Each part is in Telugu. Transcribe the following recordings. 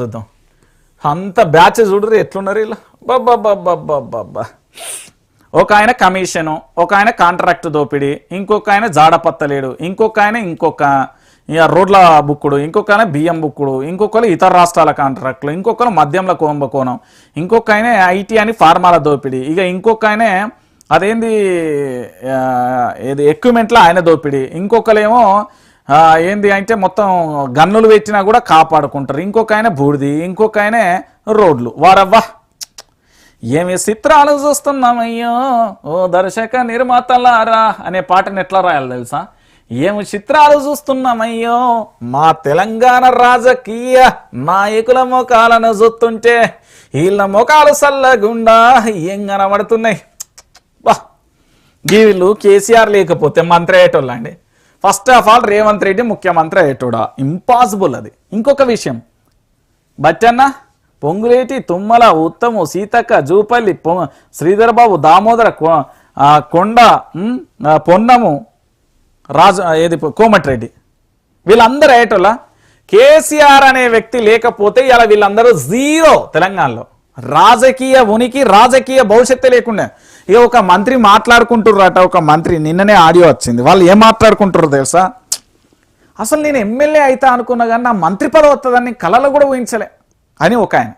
చూద్దాం. అంత బ్యాచ్ చూడరు ఎట్లున్నారు ఇలా బాబ్బా ఒక ఆయన కమిషను ఒక ఆయన కాంట్రాక్ట్ దోపిడీ ఇంకొక ఆయన జాడపత్తలేడు ఇంకొక ఆయన ఇంకొక ఇక రోడ్ల బుక్కుడు ఇంకొక ఆయన బియ్యం బుక్కుడు ఇంకొకరు ఇతర రాష్ట్రాల కాంట్రాక్టులు ఇంకొకరు మద్యంల కుంభకోణం ఇంకొక ఆయన ఐటీ అని ఫార్మాల దోపిడీ ఇక ఇంకొక ఆయన అదేంది ఏది ఎక్విప్మెంట్లో ఆయన దోపిడీ ఇంకొకరేమో ఏంది అంటే మొత్తం గన్నులు పెట్టినా కూడా కాపాడుకుంటారు. ఇంకొక ఆయన బూడిది ఇంకొక ఆయన రోడ్లు. వారవ్వా. ఏమి చిత్రాలు చూస్తున్నామయ్యో? ఓ దర్శక నిర్మాతలారా అనే పాటను ఎట్లా రాయాలి తెలుసా? ఏమి చిత్రాలు చూస్తున్నామయ్యో? మా తెలంగాణ రాజకీయ నాయకుల ముఖాలను చూస్తుంటే వీళ్ళ ముఖాలు సల్లగుండా ఏం కనబడుతున్నాయి? వా. వీళ్ళు కేసీఆర్ లేకపోతే మంత్రి అయ్యేటోళ్ళండి. First of all Revanth Reddy ముఖ్యమంత్రి అయ్యేటోడా? ఇంపాసిబుల్ అది. ఇంకొక విషయం. బచ్చన్న పొంగులేటి తుమ్మల ఉత్తము సీతక్క జూపల్లి పొ శ్రీధర్బాబు దామోదర కొ- కొండ పొన్నము రాజు ఏది కోమటిరెడ్డి. వీళ్ళందరూ అయ్యేటోళ్ళ? కేసీఆర్ అనే వ్యక్తి లేకపోతే ఇలా వీళ్ళందరూ జీరో తెలంగాణలో. రాజకీయ ఉనికి రాజకీయ భవిష్యత్తు లేకుండా. ఇక ఒక మంత్రి మాట్లాడుకుంటుర్రట ఒక మంత్రి నిన్ననే ఆడియో వచ్చింది. వాళ్ళు ఏం మాట్లాడుకుంటారు తెలుసా? అసలు నేను ఎమ్మెల్యే అవుతా అనుకున్నా కానీ నా మంత్రి పదవి వస్తుందని కళలో కూడా ఊహించలే అని ఒక ఆయన.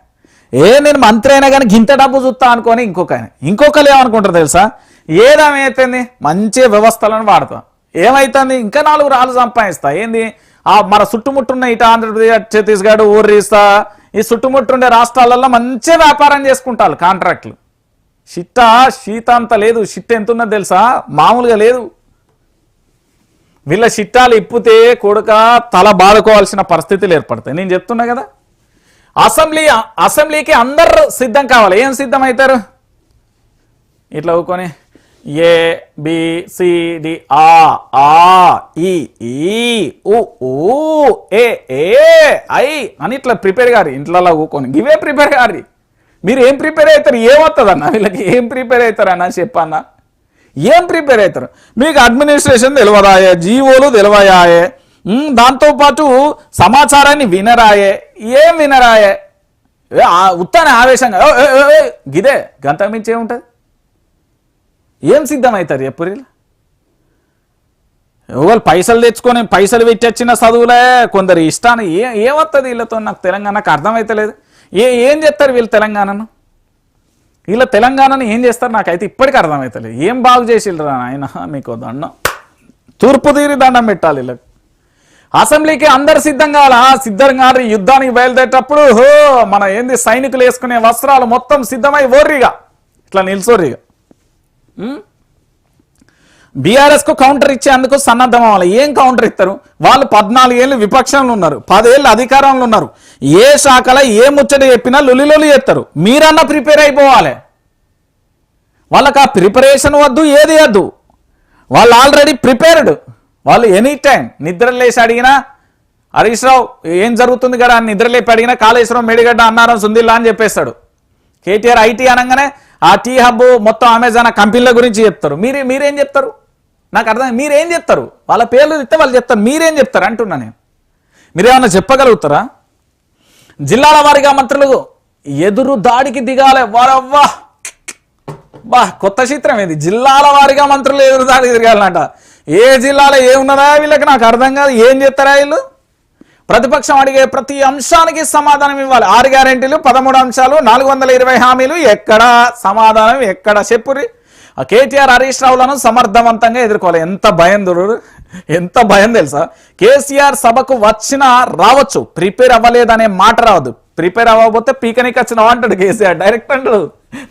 ఏ నేను మంత్రి అయినా కానీ గింత డబ్బు చూస్తా అనుకొని ఇంకొక ఆయన. ఇంకొకరు ఏమనుకుంటారు తెలుసా? ఏదేమైతుంది? మంచి వ్యవస్థలను వాడతాం. ఏమైతుంది? ఇంకా నాలుగు రాళ్ళు సంపాదిస్తా. ఏంది? ఆ మన చుట్టుముట్టున్న ఇటు ఆంధ్రప్రదేశ్ ఛత్తీస్గఢ్ ఊర్రీస్తా ఈ చుట్టుముట్టుండే రాష్ట్రాలలో మంచి వ్యాపారం చేసుకుంటారు కాంట్రాక్ట్లు. షిట్ట షీత అంత లేదు. షిట్ ఎంత ఉన్నది తెలుసా? మామూలుగా లేదు. వీళ్ళ షిట్టాలు ఇప్పితే కొడుక తల బాదుకోవాల్సిన పరిస్థితులు ఏర్పడతాయి. నేను చెప్తున్నా కదా. అసెంబ్లీ అసెంబ్లీకి అందరు సిద్ధం కావాలి. ఏం సిద్ధం అవుతారు? ఇట్లా ఊకొని ఏ బి సి డి ఆ ఆ ఈ ఈ ఉ ఊ ఏ ఏ ఐ అని ఇట్లా ప్రిపేర్ గారి ఇంట్లో ఊకొని. ఇవే ప్రిపేర్ గారి. మీరు ఏం ప్రిపేర్ అవుతారు ఏమవుతుందన్న వీళ్ళకి ఏం ప్రిపేర్ అవుతారన్న చెప్పన్న? ఏం ప్రిపేర్ అవుతారు మీకు అడ్మినిస్ట్రేషన్ తెలియదాయే జీవోలు తెలివయాయే దాంతోపాటు సమాచారాన్ని వినరాయే. ఏం వినరాయే? ఏ, ఆవేశంగా "ఓ, గిదే గంట మించి ఏముంటుంది? ఏం సిద్ధమవుతారు ఎప్పుడు ఒకవేళ పైసలు తెచ్చుకొని పైసలు పెట్టొచ్చిన చదువులే కొందరు ఇష్టాన్ని ఏ ఏమవుతుంది వీళ్ళతో? నాకు తెలంగాణకు అర్థమవుతలేదు ఏ ఏం చేస్తారు వీళ్ళు తెలంగాణను? వీళ్ళ తెలంగాణను ఏం చేస్తారు? నాకైతే ఇప్పటికీ అర్థమవుతలేదు ఏం బాగు చేసిల్రు ఆయన మీకు దండం. తూర్పు తీరి దండం పెట్టాలి వీళ్ళకి. అసెంబ్లీకి అందరు సిద్ధం కావాలా? సిద్ధం కాదు యుద్ధానికి బయలుదేరేటప్పుడు హో మన ఏంది సైనికులు వేసుకునే వస్త్రాలు మొత్తం సిద్ధమై ఓర్రిగా. ఇట్లా నిల్చోర్రిగా. బీఆర్ఎస్కు కౌంటర్ ఇచ్చేందుకు సన్నద్ధం అవ్వాలి. ఏం కౌంటర్ ఇస్తారు? వాళ్ళు పద్నాలుగేళ్ళు విపక్షంలో ఉన్నారు. పదేళ్ళు అధికారంలో ఉన్నారు. ఏ శాఖలో ఏ ముచ్చట చెప్పినా లొలిలొలి చేస్తారు. మీరన్నా ప్రిపేర్ అయిపోవాలి. వాళ్ళకి ఆ ప్రిపరేషన్ వద్దు ఏది వద్దు. వాళ్ళు ఆల్రెడీ ప్రిపేర్డ్ వాళ్ళు ఎనీ టైం నిద్ర లేచి అడిగినా హరీష్ రావు ఏం జరుగుతుంది కదా? అని నిద్ర అడిగినా కాళేశ్వరం మేడిగడ్డ అన్నారం సుందిల్లా అని చెప్పేస్తాడు. కేటీఆర్ ఐటీ అనగానే ఆ టీ హబ్ మొత్తం అమెజాన్ కంపెనీల గురించి చెప్తారు. మీరే మీరేం చెప్తారు? నాకు అర్థం మీరేం చెప్తారు? వాళ్ళ పేర్లు ఇస్తే వాళ్ళు చెప్తారు. మీరేం చెప్తారు? అంటున్నా నేను. మీరేమన్నా చెప్పగలుగుతారా? జిల్లాల వారిగా మంత్రులు ఎదురు దాడికి దిగాలే. వారవ్వా! బా కొత్త చిత్రం ఇది. జిల్లాల వారిగా మంత్రులు ఎదురు దాడికి దిగాలంట. ఏ జిల్లాలో ఏమున్నదా వీళ్ళకి నాకు అర్థం కాదు. ఏం చేస్తారా వీళ్ళు? ప్రతిపక్షం అడిగే ప్రతి అంశానికి సమాధానం ఇవ్వాలి. ఆరు గ్యారెంటీలు పదమూడు అంశాలు నాలుగు వందల ఇరవై హామీలు ఎక్కడ సమాధానం ఎక్కడ చెప్పురి? ఆ కేటీఆర్ హరీష్ రావులను సమర్థవంతంగా ఎదుర్కోవాలి. ఎంత భయం దొరు ఎంత భయం తెలుసా? కేసీఆర్ సభకు వచ్చినా రావచ్చు. ప్రిపేర్ అవ్వలేదనే మాట రావద్దు. ప్రిపేర్ అవ్వకపోతే పీకనికి వచ్చినావు అంటాడు కేసీఆర్. డైరెక్ట్ అంటాడు.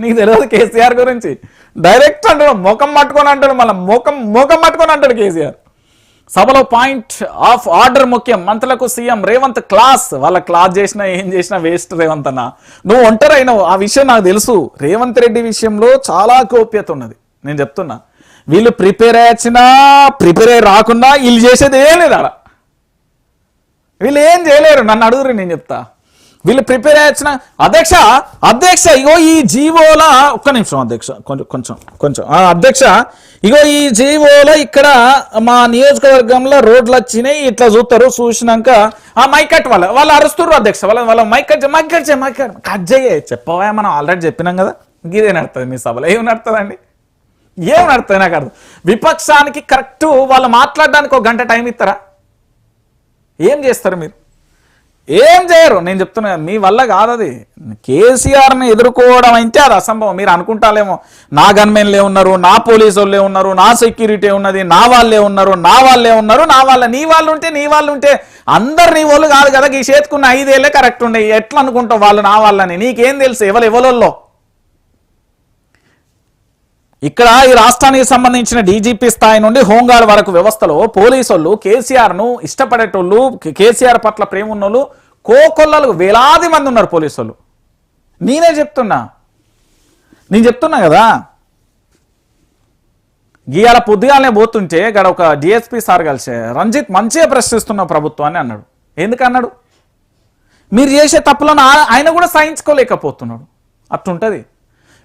నీకు తెలియదు కేసీఆర్ గురించి. డైరెక్ట్ అంటాడు. ముఖం పట్టుకొని అంటాడు మళ్ళీ. ముఖం ముఖం పట్టుకొని అంటాడు కేసీఆర్. సభలో పాయింట్ ఆఫ్ ఆర్డర్ ముఖ్యం. మంత్రులకు సీఎం రేవంత్ క్లాస్. వాళ్ళ క్లాస్ చేసినా ఏం చేసినా వేస్ట్ రేవంత్ అన్న. నువ్వు ఒంటరైనవు. ఆ విషయం నాకు తెలుసు. రేవంత్ రెడ్డి విషయంలో చాలా గోప్యత ఉన్నది. నేను చెప్తున్నా. వీళ్ళు ప్రిపేర్ అయ్యొచ్చినా ప్రిపేర్ అయ్యి రాకున్నా వీళ్ళు చేసేది ఏం లేదు వీళ్ళు ఏం చేయలేరు. నన్ను అడుగురు నేను చెప్తా. వీళ్ళు ప్రిపేర్ అయ్యొచ్చిన అధ్యక్ష అధ్యక్ష ఇగో ఈ జీవోల ఒక్క నిమిషం అధ్యక్ష కొంచెం కొంచెం కొంచెం. అధ్యక్ష ఇగో ఈ జీవోలో ఇక్కడ మా నియోజకవర్గంలో రోడ్లు వచ్చినాయి ఇట్లా చూస్తారు చూసినాక ఆ మైక్ కట్ వాళ్ళ వాళ్ళు అరుస్తున్నారు అధ్యక్ష వాళ్ళ వాళ్ళ మైక్ కట్ మైక్ కట్ చేయి మైక్ కట్ కట్ చేయే చెప్పవా మనం ఆల్రెడీ చెప్పినాం కదా? ఇదే నడుతుంది మీ సభలో ఏం నడుతుందండి ఏం నడుతుంది నాకు అర్థం. విపక్షానికి కరెక్ట్ వాళ్ళు మాట్లాడడానికి ఒక గంట టైం ఇస్తారా? ఏం చేస్తారు మీరు? ఏం చేయరు? నేను చెప్తున్నా మీ వల్ల కాదు అది. కేసీఆర్ని ఎదుర్కోవడం అంటే అది అసంభవం. మీరు అనుకుంటాలేమో నా గన్మెన్లే ఉన్నారు నా పోలీసు వాళ్ళే ఉన్నారు నా సెక్యూరిటీ ఉన్నది నా వాళ్ళే ఉన్నారు నా వాళ్ళే ఉన్నారు నా వాళ్ళ నీ వాళ్ళు ఉంటే నీ వాళ్ళు ఉంటే అందరు నీ వాళ్ళు కాదు కదా. ఈ చేతుకున్న ఐదేళ్ళే కరెక్ట్ ఉన్నాయి ఎట్లా అనుకుంటావు వాళ్ళు నా వాళ్ళని? నీకేం తెలుసు? ఎవరు ఎవరల్లో ఇక్కడ ఈ రాష్ట్రానికి సంబంధించిన డీజీపీ స్థాయి నుండి హోంగార్డ్ వరకు వ్యవస్థలో పోలీసోళ్ళు కేసీఆర్ను కేసీఆర్ను ఇష్టపడేటోళ్ళు కేసీఆర్ పట్ల ప్రేమ ఉన్నోళ్ళు కోకొల్లలు వేలాది మంది ఉన్నారు పోలీసు వాళ్ళు నేనే చెప్తున్నా. నేను చెప్తున్నా కదా. గీయాల పొద్దుగాలనే పోతుంటే గడ ఒక డిఎస్పీ సార్ కలిసే రంజిత్ మంచిగా ప్రశ్నిస్తున్న ప్రభుత్వాన్ని అన్నాడు. ఎందుకన్నాడు మీరు చేసే తప్పులను ఆయన కూడా సహించుకోలేకపోతున్నాడు. అట్లుంటుంది.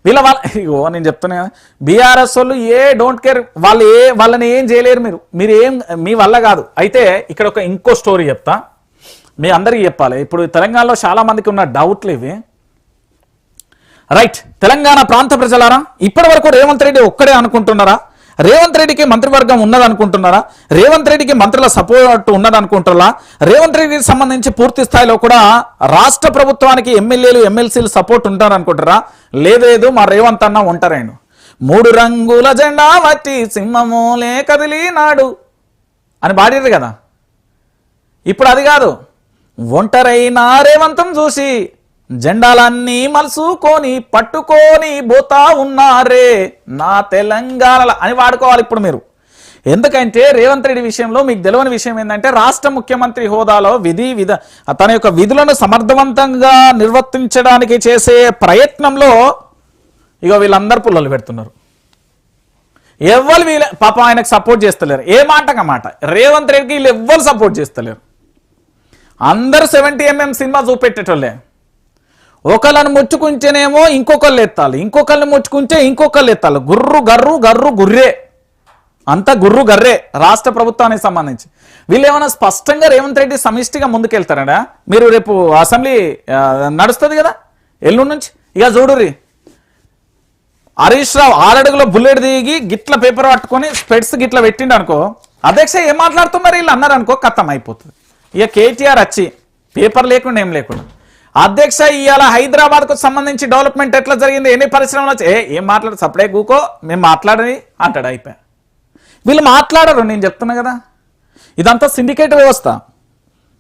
వీళ్ళ వాళ్ళ ఇగో నేను చెప్తున్నా బీఆర్ఎస్ వాళ్ళు ఏ డోంట్ కేర్ వాళ్ళు ఏ వాళ్ళని ఏం చేయలేరు మీరు. మీరు ఏం మీ వల్ల కాదు. అయితే ఇక్కడ ఒక ఇంకో స్టోరీ చెప్తా. మీ అందరికీ చెప్పాలి. ఇప్పుడు తెలంగాణలో చాలా మందికి ఉన్న డౌట్లు ఇవి. రైట్ తెలంగాణ ప్రాంత ప్రజలారా ఇప్పటి వరకు రేవంత్ రెడ్డి ఒక్కడే అనుకుంటున్నారా? రేవంత్ రెడ్డికి మంత్రివర్గం ఉన్నదనుకుంటున్నారా? రేవంత్ రెడ్డికి మంత్రుల సపోర్ట్ ఉన్నదనుకుంటున్నారా రేవంత్ రెడ్డికి సంబంధించి పూర్తి స్థాయిలో కూడా రాష్ట్ర ప్రభుత్వానికి ఎమ్మెల్యేలు ఎమ్మెల్సీలు సపోర్ట్ ఉంటారనుకుంటారా? లేదు మా రేవంత్ అన్న ఉంటారేను మూడు రంగుల జెండా వట్టి సింహమూలే కదిలినాడు అని పాడారు కదా. ఇప్పుడు అది కాదు. ఒంటరైన రేవంతం చూసి జెండాలన్నీ మలుసుకొని పట్టుకొని పోతా ఉన్నారే. నా తెలంగాణ అని వాడుకోవాలి ఇప్పుడు మీరు. ఎందుకంటే రేవంత్ రెడ్డి విషయంలో మీకు తెలియని విషయం ఏంటంటే రాష్ట్ర ముఖ్యమంత్రి హోదాలో విధి విధ తన యొక్క విధులను సమర్థవంతంగా నిర్వర్తించడానికి చేసే ప్రయత్నంలో ఇక వీళ్ళందరూ పుల్లలు పెడుతున్నారు. ఎవ్వరు వీళ్ళ పాపం ఆయనకు సపోర్ట్ చేస్తలేరు. ఏ మాటక మాట? రేవంత్ రెడ్డికి వీళ్ళు ఎవ్వరు సపోర్ట్ చేస్తలేరు. అందరు సెవెంటీ ఎంఎం సినిమా చూపెట్టేటోళ్ళే. ఒకళ్ళని ముచ్చుకుంటేనేమో ఇంకొకళ్ళు ఎత్తాలి. ఇంకొకళ్ళని ముచ్చుకుంటే ఇంకొకళ్ళు ఎత్తాలి. గుర్రు గర్రు గర్రు గుర్రే. అంతా గుర్రు గర్రే రాష్ట్ర ప్రభుత్వానికి సంబంధించి. వీళ్ళు ఏమైనా స్పష్టంగా రేవంత్ రెడ్డి సమిష్టిగా ముందుకెళ్తారా మీరు రేపు అసెంబ్లీ నడుస్తుంది కదా? ఎల్లుండి నుంచి? ఇక చూడుర్రి. హరీష్ రావు ఆరడుగులో బుల్లెట్ దిగి గిట్ల పేపర్ పట్టుకొని స్పెడ్స్ గిట్ల పెట్టిండు అనుకో. అధ్యక్ష ఏం మాట్లాడుతున్నారు? వీళ్ళు అన్నారు అనుకో కథం అయిపోతుంది. ఇక కేటీఆర్ వచ్చి పేపర్ లేకుండా ఏం లేకుండా. అధ్యక్ష ఇవాళ హైదరాబాద్కు సంబంధించి డెవలప్మెంట్ ఎట్లా జరిగింది? ఎన్ని పరిశ్రమలు వచ్చాయి? ఏం మాట్లాడు? సప్లై కూకో మేము మాట్లాడని అంటాడు అయిపోయా. వీళ్ళు మాట్లాడరు నేను చెప్తున్నా కదా. ఇదంతా సిండికేట్ వ్యవస్థ.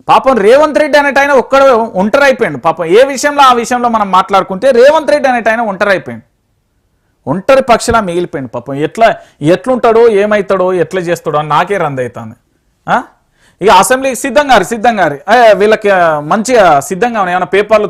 పాపం రేవంత్ రెడ్డి అనేట ఆయన ఒక్కడ ఒంటరి పాపం ఏ విషయంలో ఆ విషయంలో మనం మాట్లాడుకుంటే రేవంత్ రెడ్డి అనేట ఆయన ఒంటరైపోయాడు. ఒంటరి పక్షిలా మిగిలిపోయింది పాపం ఎట్లా ఎట్లుంటాడో ఏమవుతాడో ఎట్లా చేస్తాడో అని నాకే రంది ఇక అసెంబ్లీకి సిద్ధంగా సిద్ధంగా వీళ్ళకి మంచిగా సిద్ధంగా ఏమైనా పేపర్లు